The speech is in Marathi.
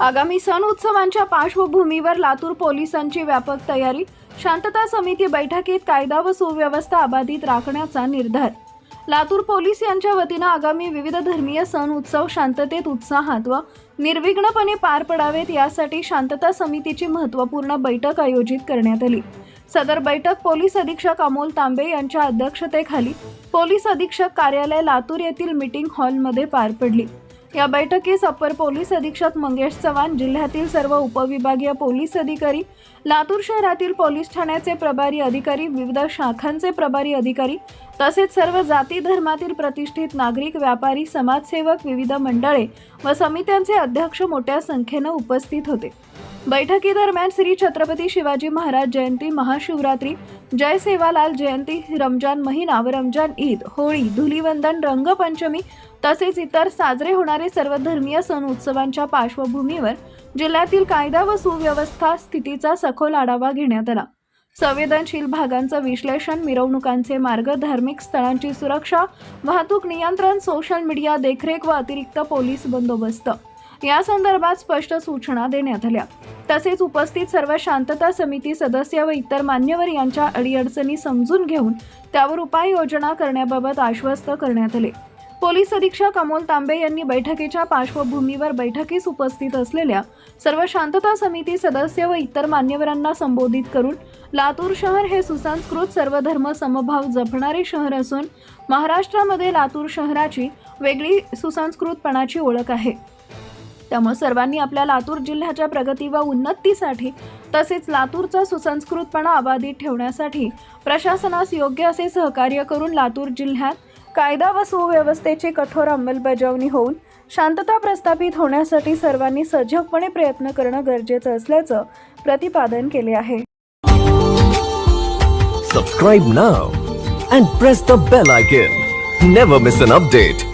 आगामी सण उत्सवांच्या पार्श्वभूमीवर लातूर पोलिसांची व्यापक तयारी शांतता समिती बैठकीत कायदा व सुव्यवस्था अबाधित राखण्याचा निर्धार. लातूर पोलीस यांच्या वतीनं आगामी विविध धर्मीय सण उत्सव शांततेत उत्साहात व निर्विघ्नपणे पार पडावेत यासाठी शांतता समितीची महत्त्वपूर्ण बैठक आयोजित करण्यात आली. सदर बैठक पोलीस अधीक्षक अमोल तांबे यांच्या अध्यक्षतेखाली पोलीस अधीक्षक कार्यालय लातूर येथील मीटिंग हॉलमध्ये पार पडली. या बैठकीस अपर पोलीस अधीक्षक मंगेश चव्हाण जिल्ह्यातील सर्व उपविभागीय पोलीस अधिकारी लातूर शहरातील पोलीस ठाण्याचे प्रभारी अधिकारी विविध शाखांचे प्रभारी अधिकारी तसेच सर्व जाती धर्मातील प्रतिष्ठित नागरिक व्यापारी समाजसेवक विविध मंडळे व समित्यांचे अध्यक्ष मोठ्या संख्येनं उपस्थित होते. बैठकीदरम्यान श्री छत्रपती शिवाजी महाराज जयंती महाशिवरात्री जय सेवालाल जयंती रमजान महिना व रमजान ईद होळी धुलीवंदन रंगपंचमी तसेच इतर साजरे होणारे सर्व धर्मीय सण उत्सवांच्या पार्श्वभूमीवर जिल्ह्यातील कायदा व सुव्यवस्था स्थितीचा सखोल आढावा घेण्यात आला. संवेदनशील भागांचं विश्लेषण मिरवणुकांचे मार्ग धार्मिक स्थळांची सुरक्षा वाहतूक नियंत्रण सोशल मीडिया देखरेख व अतिरिक्त पोलीस बंदोबस्त. या संदर्भात स्पष्ट सूचना देण्यात आल्या. तसेच उपस्थित सर्व शांतता समिती सदस्य व इतर मान्यवर यांच्या अडीअडचणी समजून घेऊन त्यावर उपाययोजना करण्याबाबत आश्वस्त करण्यात आले. पोलीस अधीक्षक अमोल तांबे यांनी बैठकीच्या पार्श्वभूमीवर बैठकीस उपस्थित असलेल्या सर्व शांतता समिती सदस्य व इतर मान्यवरांना संबोधित करून लातूर शहर हे सुसंस्कृत सर्वधर्म समभाव जपणारे शहर असून महाराष्ट्रामध्ये लातूर शहराची वेगळी सुसंस्कृतपणाची ओळख आहे. त्यामुळे सर्वांनी आपल्या लातूर जिल्ह्याच्या प्रगती व उन्नतीसाठी तसेच लातूरचा सुसंस्कृतपणा अबाधित ठेवण्यासाठी प्रशासनास योग्य असे सहकार्य करून लातूर जिल्ह्यात कायदा व सुव्यवस्थेची कठोर अंमलबजावणी होऊन शांतता प्रस्थापित होण्यासाठी सर्वांनी सजगपणे प्रयत्न करणं गरजेचं असल्याचं प्रतिपादन केले आहे. Subscribe now and press the bell icon never miss an update